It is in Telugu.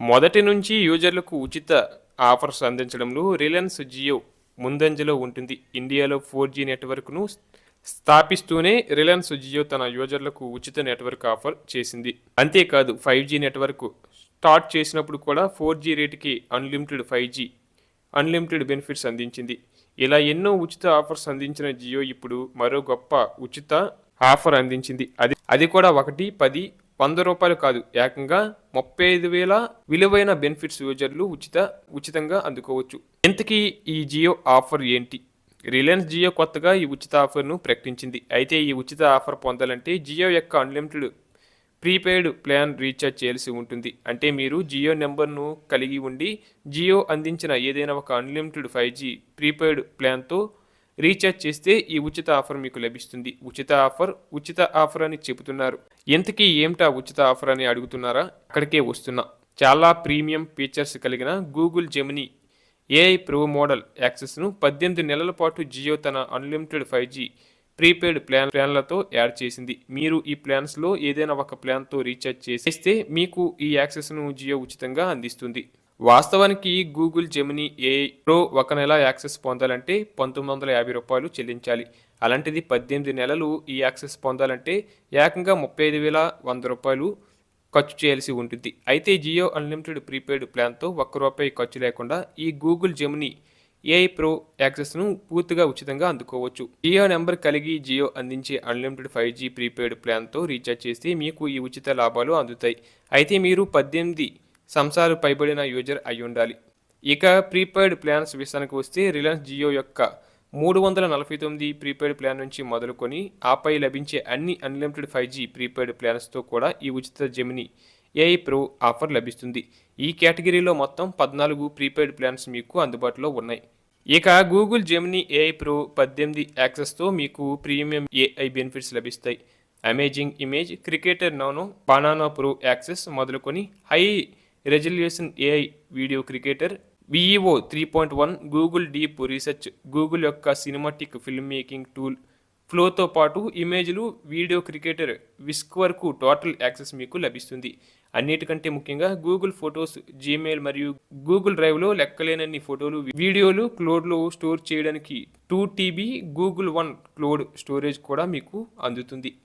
మొదటి నుంచి యూజర్లకు ఉచిత ఆఫర్స్ అందించడంలో రిలయన్స్ జియో ముందంజలో ఉంటుంది. ఇండియాలో ఫోర్ జీ నెట్వర్క్ను స్థాపిస్తూనే రిలయన్స్ జియో తన యూజర్లకు ఉచిత నెట్వర్క్ ఆఫర్ చేసింది. అంతేకాదు ఫైవ్ జీ నెట్వర్క్ స్టార్ట్ చేసినప్పుడు కూడా ఫోర్ జీ రేటుకి unlimited five G unlimited benefits అందించింది. ఇలా ఎన్నో ఉచిత ఆఫర్స్ అందించిన జియో ఇప్పుడు మరో గొప్ప ఉచిత ఆఫర్ అందించింది. అది అది కూడా ఒకటి పది వంద రూపాయలు కాదు ఏకంగా ముప్పై ఐదు వేల విలువైన బెనిఫిట్స్ యూజర్లు ఉచిత ఉచితంగా అందుకోవచ్చు. ఇంతకీ ఈ జియో ఆఫర్ ఏంటి? రిలయన్స్ జియో కొత్తగా ఈ ఉచిత ఆఫర్ను ప్రకటించింది. అయితే ఈ ఉచిత ఆఫర్ పొందాలంటే జియో యొక్క అన్లిమిటెడ్ ప్రీపెయిడ్ ప్లాన్ రీఛార్జ్ చేయాల్సి ఉంటుంది. అంటే మీరు జియో నెంబర్ను కలిగి ఉండి జియో అందించిన ఏదైనా ఒక అన్లిమిటెడ్ ఫైవ్ జీ ప్రీపెయిడ్ ప్లాన్తో రీఛార్జ్ చేస్తే ఈ ఉచిత ఆఫర్ మీకు లభిస్తుంది. ఉచిత ఆఫర్ ఉచిత ఆఫర్ అని చెబుతున్నారు. ఎంతకీ ఏమిటా ఉచిత ఆఫర్ అని అడుగుతున్నారా? అక్కడికే వస్తున్నా. చాలా ప్రీమియం ఫీచర్స్ కలిగిన Google Gemini AI Pro model యాక్సెస్ను పద్దెనిమిది నెలల పాటు జియో తన unlimited five G prepaid plan ప్లాన్లతో add చేసింది. మీరు ఈ ప్లాన్స్లో ఏదైనా ఒక ప్లాన్తో రీఛార్జ్ చేస్తే మీకు ఈ యాక్సెస్ను జియో ఉచితంగా అందిస్తుంది. వాస్తవానికి గూగుల్ జెమిని ఏ ప్రో ఒక నెల యాక్సెస్ పొందాలంటే పంతొమ్మిది వందల యాభై రూపాయలు చెల్లించాలి. అలాంటిది పద్దెనిమిది నెలలు ఈ యాక్సెస్ పొందాలంటే ఏకంగా ముప్పై ఐదు వేల వంద రూపాయలు ఖర్చు చేయాల్సి ఉంటుంది. అయితే జియో అన్లిమిటెడ్ ప్రీపెయిడ్ ప్లాన్తో ఒక్క రూపాయి ఖర్చు లేకుండా ఈ గూగుల్ జెమిని ఏఐ ప్రో యాక్సెస్ను పూర్తిగా ఉచితంగా అందుకోవచ్చు. జియో నెంబర్ కలిగి జియో అందించే అన్లిమిటెడ్ ఫైవ్ జీ ప్రీపెయిడ్ ప్లాన్తో రీఛార్జ్ చేస్తే మీకు ఈ ఉచిత లాభాలు అందుతాయి. అయితే మీరు పద్దెనిమిది సంసారు పైబడిన యూజర్ అయి ఉండాలి ఇక ప్రీపెయిడ్ ప్లాన్స్ విషయానికి వస్తే రిలయన్స్ జియో యొక్క మూడు వందల నలభై తొమ్మిది ప్రీపెయిడ్ ప్లాన్ నుంచి మొదలుకొని ఆపై లభించే అన్ని అన్లిమిటెడ్ ఫైవ్ జీ ప్రీపెయిడ్ ప్లాన్స్తో కూడా ఈ ఉచిత జెమిని ఏఐ ప్రో ఆఫర్ లభిస్తుంది. ఈ కేటగిరీలో మొత్తం పద్నాలుగు ప్రీపెయిడ్ ప్లాన్స్ మీకు అందుబాటులో ఉన్నాయి. ఇక గూగుల్ జెమిని ఏఐ ప్రో పద్దెనిమిది యాక్సెస్తో మీకు ప్రీమియం ఏఐ బెనిఫిట్స్ లభిస్తాయి. Amazing image creator nano banana Pro access మొదలుకొని high resolution AI video creator Veo three point one Google deep research Google యొక్క సినిమాటిక్ ఫిల్మ్ మేకింగ్ టూల్ ఫ్లోతో పాటు ఇమేజ్లు వీడియో క్రికెటర్ విస్క్ వరకు టోటల్ యాక్సెస్ మీకు లభిస్తుంది. అన్నిటికంటే ముఖ్యంగా గూగుల్ ఫొటోస్ జీమెయిల్ మరియు గూగుల్ డ్రైవ్లో లెక్కలేనన్ని ఫోటోలు వీడియోలు క్లోడ్లో స్టోర్ చేయడానికి two TB Google one cloud storage కూడా మీకు అందుతుంది.